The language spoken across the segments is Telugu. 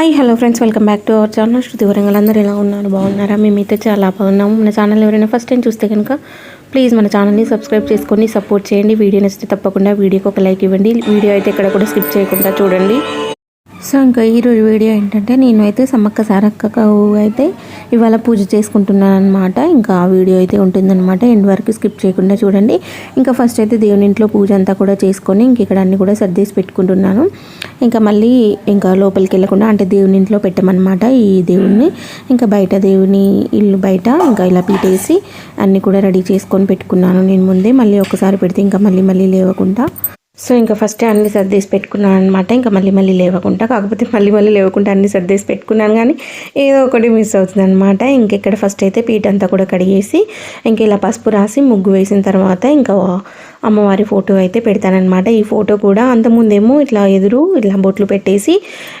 Hi hello friends welcome back to our channel. Shruti Warangal. అందరూ ఎలా ఉన్నారు? బాగున్నారా? మేమైతే చాలా బాగున్నాము మన ఛానల్ ఎవరైనా ఫస్ట్ టైం చూస్తే కనుక ప్లీజ్ మన ఛానల్ని సబ్స్క్రైబ్ చేసుకొని సపోర్ట్ చేయండి. వీడియో నచ్చితే తప్పకుండా వీడియోకి ఒక లైక్ ఇవ్వండి. వీడియో అయితే ఇక్కడ కూడా స్కిప్ చేయకుండా చూడండి. సో ఇంకా ఈరోజు వీడియో ఏంటంటే నేను అయితే సమ్మక్క సారక్కకు అయితే ఇవాళ పూజ చేసుకుంటున్నాను అనమాట ఇంకా ఆ వీడియో అయితే ఉంటుందన్నమాట. ఎండ్ వరకు స్కిప్ చేయకుండా చూడండి. ఇంకా ఫస్ట్ అయితే దేవుని ఇంట్లో పూజ అంతా కూడా చేసుకొని ఇంక ఇక్కడ అన్ని కూడా సర్దేసి పెట్టుకుంటున్నాను. ఇంకా మళ్ళీ ఇంకా లోపలికి వెళ్ళకుండా అంటే దేవుని ఇంట్లో పెట్టమన్నమాట ఈ దేవుణ్ణి. ఇంకా బయట దేవుని ఇల్లు బయట ఇంకా ఇలా పీటేసి అన్నీ కూడా రెడీ చేసుకొని పెట్టుకున్నాను నేను ముందే. మళ్ళీ ఒకసారి పెడితే ఇంకా మళ్ళీ మళ్ళీ లేవకుండా. సో ఇంకా ఫస్టే అన్ని సర్దేసి పెట్టుకున్నాను అనమాట ఇంకా మళ్ళీ మళ్ళీ లేవకుండా కాకపోతే మళ్ళీ మళ్ళీ లేవకుండా అన్ని సర్దేసి పెట్టుకున్నాను కానీ ఏదో ఒకటి మిస్ అవుతుంది అనమాట ఇంకెక్కడ ఫస్ట్ అయితే పీట అంతా కూడా కడిగేసి ఇంక ఇలా పసుపు రాసి ముగ్గు వేసిన తర్వాత ఇంకా అమ్మవారి ఫోటో అయితే పెడతానమాట ఈ ఫోటో కూడా అంతకుముందేమో ఇట్లా ఎదురు ఇట్లా బొట్లు పెట్టేసి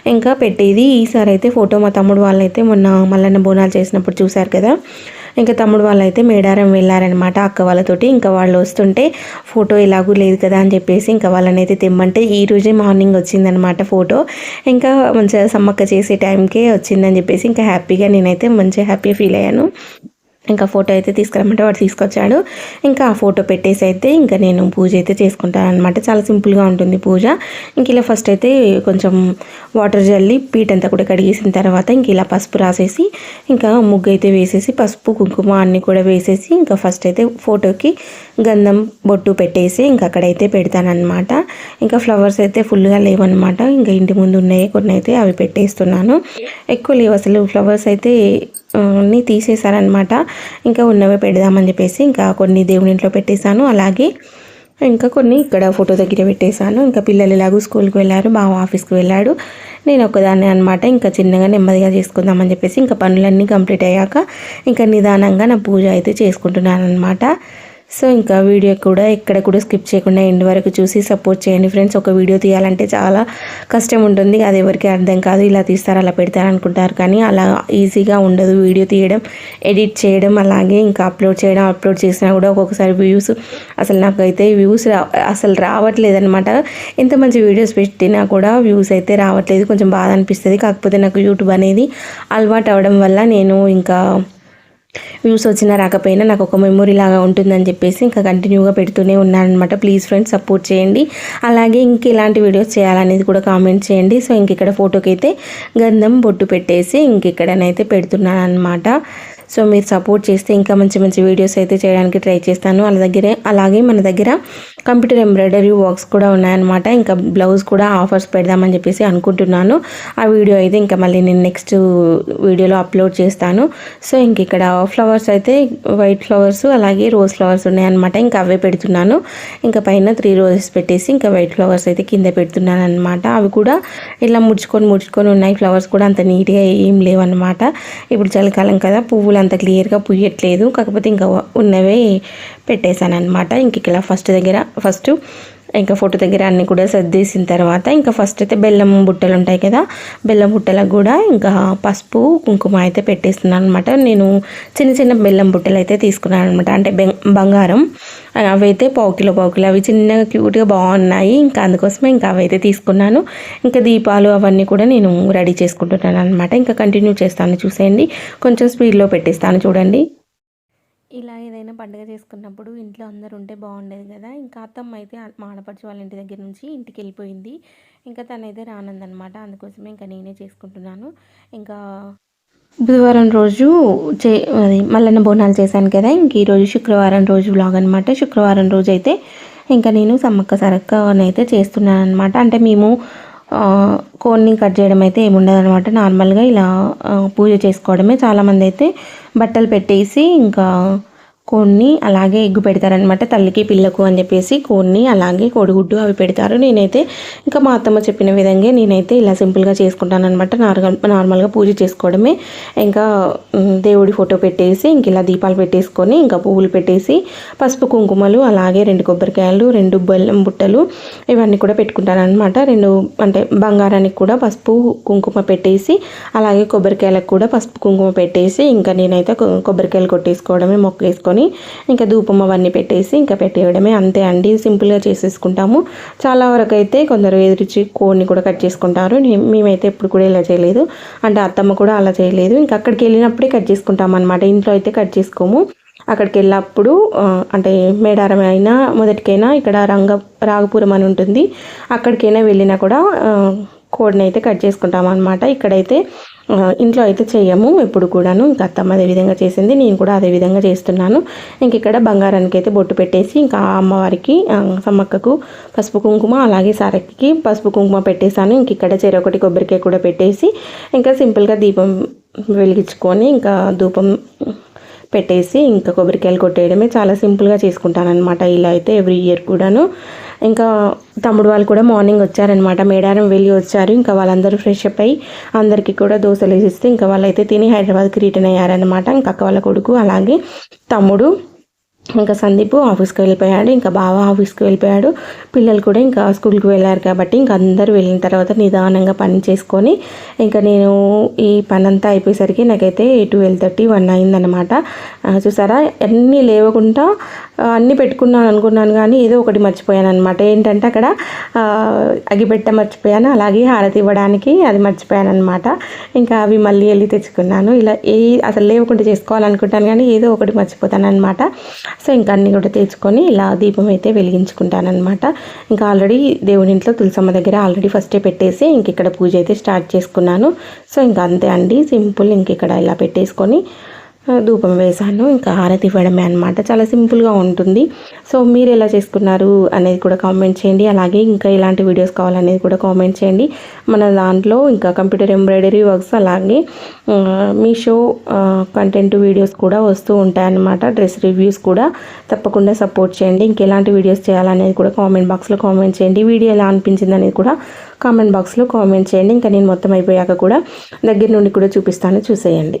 ఇంకా పెట్టేది ఈసారి అయితే ఫోటో మా తమ్ముడు వాళ్ళైతే మొన్న మల్లన్న బోనాలు చేసినప్పుడు చూశారు కదా. ఇంకా తమ్ముడు వాళ్ళైతే మేడారం వెళ్ళారనమాట అక్క వాళ్ళతోటి. ఇంకా వాళ్ళు వస్తుంటే ఫోటో ఎలాగూ లేదు కదా అని చెప్పేసి ఇంకా వాళ్ళని అయితే తెమ్మంటే ఈ రోజే మార్నింగ్ వచ్చిందనమాట ఫోటో. ఇంకా మంచిగా సమ్మక్క చేసే టైంకే వచ్చిందని చెప్పేసి ఇంకా హ్యాపీగా నేనైతే మంచిగా హ్యాపీ ఫీల్ అయ్యాను. ఇంకా ఫోటో అయితే తీసుకురమ్మంటే వాడు తీసుకొచ్చాడు. ఇంకా ఆ ఫోటో పెట్టేసి అయితే ఇంకా నేను పూజ అయితే చేసుకుంటాను అనమాట చాలా సింపుల్గా ఉంటుంది పూజ. ఇంక ఇలా ఫస్ట్ అయితే కొంచెం వాటర్ జల్లి పీట అంతా కూడా కడిగేసిన తర్వాత ఇంక ఇలా పసుపు రాసేసి ఇంకా ముగ్గు అయితే వేసేసి పసుపు కుంకుమ అన్నీ కూడా వేసేసి ఇంకా ఫస్ట్ అయితే ఫోటోకి గంధం బొట్టు పెట్టేసి ఇంకా అక్కడైతే పెడతానమాట ఇంకా ఫ్లవర్స్ అయితే ఫుల్గా లేవన్నమాట. ఇంకా ఇంటి ముందు ఉన్నాయి కొన్ని అయితే అవి పెట్టేస్తున్నాను. ఎక్కువ లేవు అసలు. ఫ్లవర్స్ అయితే ని తీసేశారనమాట ఇంకా ఉన్నవే పెడదామని చెప్పేసి ఇంకా కొన్ని దేవుని ఇంట్లో పెట్టేశాను. అలాగే ఇంకా కొన్ని ఇక్కడ ఫోటో దగ్గర పెట్టేశాను. ఇంకా పిల్లలు ఇలాగూ స్కూల్కి వెళ్ళారు బావ ఆఫీస్కి వెళ్ళాడు. నేను ఒకదాన్ని అనమాట ఇంకా చిన్నగా నెమ్మదిగా చేసుకుందామని చెప్పేసి ఇంకా పనులన్నీ కంప్లీట్ అయ్యాక ఇంకా నిదానంగా నా పూజ అయితే చేసుకుంటున్నాను అనమాట సో ఇంకా వీడియో కూడా ఎక్కడ కూడా స్కిప్ చేయకుండా ఎండ్ వరకు చూసి సపోర్ట్ చేయండి ఫ్రెండ్స్. ఒక వీడియో తీయాలంటే చాలా కష్టం ఉంటుంది. అది ఎవరికి అర్థం కాదు. ఇలా తీస్తారు అలా పెడతారు అనుకుంటారు. కానీ అలా ఈజీగా ఉండదు. వీడియో తీయడం ఎడిట్ చేయడం అలాగే ఇంకా అప్లోడ్ చేయడం అప్లోడ్ చేసినా కూడా ఒక్కొక్కసారి వ్యూస్ అసలు నాకైతే వ్యూస్ రా అసలు రావట్లేదు అనమాట ఎంత మంచి వీడియోస్ పెట్టినా కూడా వ్యూస్ అయితే రావట్లేదు. కొంచెం బాధ అనిపిస్తుంది. కాకపోతే నాకు యూట్యూబ్ అనేది అలవాటు అవడం వల్ల నేను ఇంకా వ్యూస్ వచ్చినా రాకపోయినా నాకు ఒక మెమొరీ లాగా ఉంటుందని చెప్పేసి ఇంకా కంటిన్యూగా పెడుతూనే ఉన్నానమాట ప్లీజ్ ఫ్రెండ్స్ సపోర్ట్ చేయండి. అలాగే ఇంక ఇలాంటి వీడియోస్ చేయాలనేది కూడా కామెంట్ చేయండి. సో ఇంక ఇక్కడ ఫోటోకి అయితే గంధం బొట్టు పెట్టేసి ఇంక ఇక్కడనైతే పెడుతున్నాను అనమాట సో మీరు సపోర్ట్ చేస్తే ఇంకా మంచి మంచి వీడియోస్ అయితే చేయడానికి ట్రై చేస్తాను. వాళ్ళ దగ్గరే అలాగే మన దగ్గర కంప్యూటర్ ఎంబ్రాయిడరీ వర్క్స్ కూడా ఉన్నాయన్నమాట. ఇంకా బ్లౌజ్ కూడా ఆఫర్స్ పెడదామని చెప్పేసి అనుకుంటున్నాను. ఆ వీడియో అయితే ఇంకా మళ్ళీ నేను నెక్స్ట్ వీడియోలో అప్లోడ్ చేస్తాను. సో ఇంక ఇక్కడ ఫ్లవర్స్ అయితే వైట్ ఫ్లవర్స్ అలాగే రోజ్ ఫ్లవర్స్ ఉన్నాయన్నమాట. ఇంకా అవే పెడుతున్నాను. ఇంకా పైన త్రీ రోజెస్ పెట్టేసి ఇంకా వైట్ ఫ్లవర్స్ అయితే కింద పెడుతున్నాను అనమాట అవి కూడా ఇలా ముడుచుకొని ముడుచుకొని ఉన్నాయి. ఫ్లవర్స్ కూడా అంత నీట్గా ఏం లేవన్నమాట. ఇప్పుడు చలికాలం కదా పువ్వులు అంత క్లియర్గా పుయ్యట్లేదు కాకపోతే ఇంకా ఉన్నవే పెట్టేశాను అనమాట ఇంక ఇలా ఫస్ట్ దగ్గర ఫస్ట్ ఇంకా ఫోటో దగ్గర అన్నీ కూడా సర్దేసిన తర్వాత ఇంకా ఫస్ట్ అయితే బెల్లం బుట్టలు ఉంటాయి కదా బెల్లం బుట్టలకు కూడా ఇంకా పసుపు కుంకుమ అయితే పెట్టేస్తున్నాను అనమాట నేను చిన్న చిన్న బెల్లం బుట్టలు అయితే తీసుకున్నాను అనమాట అంటే బంగారం అవి అయితే పావుకిలో పావుకిలో అవి చిన్నగా క్యూట్గా బాగున్నాయి. ఇంకా అందుకోసమే ఇంకా అవి అయితే తీసుకున్నాను. ఇంకా దీపాలు అవన్నీ కూడా నేను రెడీ చేసుకుంటున్నాను అనమాట ఇంకా కంటిన్యూ చేస్తాను చూసేయండి. కొంచెం స్పీడ్లో పెట్టేస్తాను చూడండి. ఇలా ఏదైనా పండుగ చేసుకున్నప్పుడు ఇంట్లో అందరు ఉంటే బాగుండేది కదా. ఇంకా అత్తమ్మ అయితే మా ఆడపడుచు వాళ్ళ ఇంటి దగ్గర నుంచి ఇంటికి వెళ్ళిపోయింది. ఇంకా తనైతే రానందనమాట. అందుకోసమే ఇంకా నేనే చేసుకుంటున్నాను. ఇంకా బుధవారం రోజు చే అది మల్లన్న బోనాలు చేశాను కదా. ఇంక ఈరోజు శుక్రవారం రోజు బ్లాగ్ అనమాట శుక్రవారం రోజు అయితే ఇంకా నేను సమ్మక్క సరక్కనైతే చేస్తున్నాను అనమాట అంటే మేము కోన్ని కట్ చేయడం అయితే ఏముండదు అనమాట నార్మల్గా ఇలా పూజ చేసుకోవడమే. చాలామంది అయితే బట్టలు పెట్టేసి ఇంకా కోడిని అలాగే ఎగ్గు పెడతారనమాట తల్లికి పిల్లకు అని చెప్పేసి కోడిని అలాగే కోడిగుడ్డు అవి పెడతారు. నేనైతే ఇంకా మా అత్తమ్మ చెప్పిన విధంగా నేనైతే ఇలా సింపుల్గా చేసుకుంటానమాట నార్మల్ నార్మల్గా పూజ చేసుకోవడమే. ఇంకా దేవుడి ఫోటో పెట్టేసి ఇంక ఇలా దీపాలు పెట్టేసుకొని ఇంకా పువ్వులు పెట్టేసి పసుపు కుంకుమలు అలాగే రెండు కొబ్బరికాయలు రెండు బెల్లం బుట్టలు ఇవన్నీ కూడా పెట్టుకుంటానమాట రెండు అంటే బంగారానికి కూడా పసుపు కుంకుమ పెట్టేసి అలాగే కొబ్బరికాయలకు కూడా పసుపు కుంకుమ పెట్టేసి ఇంకా నేనైతే కొబ్బరికాయలు కొట్టేసుకోవడమే మొక్క వేసుకొని పెట్టేసుకొని ఇంకా ధూపం అవన్నీ పెట్టేసి ఇంకా పెట్టేయడమే అంతే అండి. సింపుల్గా చేసేసుకుంటాము. చాలా వరకు అయితే కొందరు ఎదురుచి కోడిని కూడా కట్ చేసుకుంటారు. మేమైతే ఎప్పుడు కూడా ఇలా చేయలేదు. అంటే అత్తమ్మ కూడా అలా చేయలేదు. ఇంకా అక్కడికి వెళ్ళినప్పుడే కట్ చేసుకుంటాం అనమాట ఇంట్లో అయితే కట్ చేసుకోము. అక్కడికి వెళ్ళినప్పుడు అంటే మేడారం అయినా మొదటికైనా ఇక్కడ రంగ రాగపురం అని ఉంటుంది. అక్కడికైనా వెళ్ళినా కూడా కోడిని అయితే కట్ చేసుకుంటాం అనమాట ఇక్కడైతే ఇంట్లో అయితే చేయము ఎప్పుడు కూడాను. ఇంకా అత్తమ్మ అదే విధంగా చేసింది నేను కూడా అదే విధంగా చేస్తున్నాను. ఇంక ఇక్కడ బంగారానికి అయితే బొట్టు పెట్టేసి ఇంకా అమ్మవారికి సమ్మక్కకు పసుపు కుంకుమ అలాగే సారక్కి పసుపు కుంకుమ పెట్టేశాను. ఇంక ఇక్కడ చెరొకటి కొబ్బరికాయ కూడా పెట్టేసి ఇంకా సింపుల్గా దీపం వెలిగించుకొని ఇంకా ధూపం పెట్టేసి ఇంకా కొబ్బరికాయలు కొట్టేయడమే చాలా సింపుల్గా చేసుకుంటాను అనమాట ఇలా అయితే ఎవ్రీ ఇయర్ కూడాను. ఇంకా తమ్ముడు వాళ్ళు కూడా మార్నింగ్ వచ్చారనమాట మేడారం వెళ్ళి వచ్చారు. ఇంకా వాళ్ళందరూ ఫ్రెష్ అప్ అయ్యి అందరికీ కూడా దోశలు వేసిస్తే ఇంకా వాళ్ళైతే తిని హైదరాబాద్కి రిటర్న్ అయ్యారనమాట ఇంకా అక్క వాళ్ళ కొడుకు అలాగే తమ్ముడు ఇంకా సందీప్ ఆఫీస్కి వెళ్ళిపోయాడు. ఇంకా బావ ఆఫీస్కి వెళ్ళిపోయాడు. పిల్లలు కూడా ఇంకా స్కూల్కి వెళ్ళారు కాబట్టి ఇంకా అందరూ వెళ్ళిన తర్వాత నిదానంగా పని చేసుకొని ఇంకా నేను ఈ పని అంతా అయిపోయేసరికి నాకైతే ట్వెల్వ్ థర్టీ వన్ అయిందనమాట చూసారా? అన్నీ లేవకుండా అన్నీ పెట్టుకున్నాను అనుకున్నాను కానీ ఏదో ఒకటి మర్చిపోయాను అనమాట ఏంటంటే అక్కడ అగిపెట్ట మర్చిపోయాను అలాగే హారతి ఇవ్వడానికి అది మర్చిపోయాను అనమాట ఇంకా అవి మళ్ళీ వెళ్ళి తెచ్చుకున్నాను. ఇలా ఏ అసలు లేవకుండా చేసుకోవాలనుకుంటాను కానీ ఏదో ఒకటి మర్చిపోతాను అనమాట సో ఇంకా అన్నీ కూడా తెచ్చుకొని ఇలా దీపం అయితే వెలిగించుకుంటాను అనమాట ఇంకా ఆల్రెడీ దేవుని ఇంట్లో తులసమ్మ దగ్గర ఆల్రెడీ ఫస్టే పెట్టేసి ఇంక ఇక్కడ పూజ అయితే స్టార్ట్ చేసుకున్నాను. సో ఇంకా అంతే అండి. సింపుల్ ఇంక ఇక్కడ ఇలా పెట్టేసుకొని ధూపం వేశాను. ఇంకా హారతి ఇవ్వడమే అనమాట చాలా సింపుల్గా ఉంటుంది. సో మీరు ఎలా చేసుకున్నారు అనేది కూడా కామెంట్ చేయండి. అలాగే ఇంకా ఇలాంటి వీడియోస్ కావాలనేది కూడా కామెంట్ చేయండి. మన దాంట్లో ఇంకా కంప్యూటర్ ఎంబ్రాయిడరీ వర్క్స్ అలాగే మీషో కంటెంట్ వీడియోస్ కూడా వస్తూ ఉంటాయన్నమాట. డ్రెస్ రివ్యూస్ కూడా తప్పకుండా సపోర్ట్ చేయండి. ఇంకెలాంటి వీడియోస్ చేయాలనేది కూడా కామెంట్ బాక్స్లో కామెంట్ చేయండి. వీడియో ఎలా అనిపించింది అనేది కూడా కామెంట్ బాక్స్లో కామెంట్ చేయండి. ఇంకా నేను మొత్తం అయిపోయాక కూడా దగ్గర నుండి కూడా చూపిస్తాను. చూసేయండి.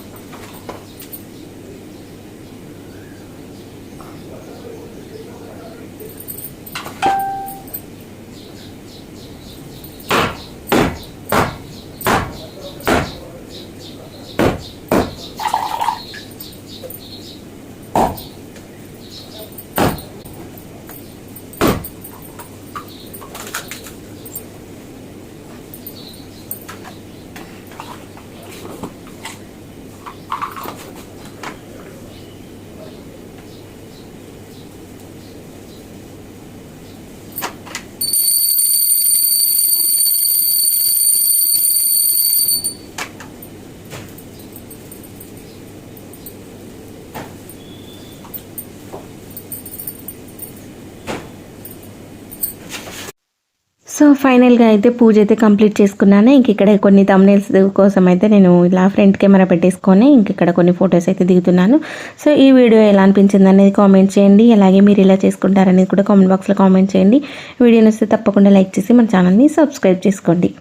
సో ఫైనల్గా అయితే పూజ అయితే కంప్లీట్ చేసుకున్నాను. ఇంక ఇక్కడ కొన్ని తమ్నేల్స్ కోసం అయితే నేను ఇలా ఫ్రంట్ కెమెరా పెట్టేసుకొని ఇంక ఇక్కడ కొన్ని ఫొటోస్ అయితే దిగుతున్నాను. సో ఈ వీడియో ఎలా అనిపించింది అనేది కామెంట్ చేయండి. అలాగే మీరు ఇలా చేసుకుంటారనేది కూడా కామెంట్ బాక్స్లో కామెంట్ చేయండి. వీడియో నచ్చితే తప్పకుండా లైక్ చేసి మన ఛానల్ని సబ్స్క్రైబ్ చేసుకోండి.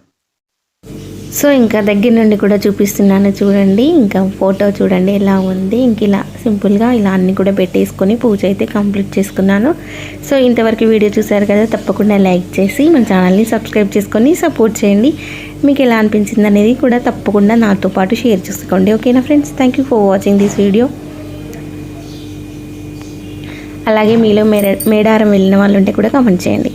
సో ఇంకా దగ్గర నుండి కూడా చూపిస్తున్నాను చూడండి. ఇంకా ఫోటో చూడండి ఎలా ఉంది. ఇంక ఇలా సింపుల్గా ఇలా అన్నీ కూడా పెట్టేసుకొని పూజ అయితే కంప్లీట్ చేసుకున్నాను. సో ఇంతవరకు వీడియో చూసారు కదా తప్పకుండా లైక్ చేసి మన ఛానల్ని సబ్స్క్రైబ్ చేసుకొని సపోర్ట్ చేయండి. మీకు ఎలా అనిపించింది అనేది కూడా తప్పకుండా నాతో పాటు షేర్ చేసుకోండి. ఓకేనా friends? Thank you for watching this video అలాగే మీలో మేడ మేడారం వెళ్ళిన వాళ్ళు ఉంటే కూడా కామెంట్ చేయండి.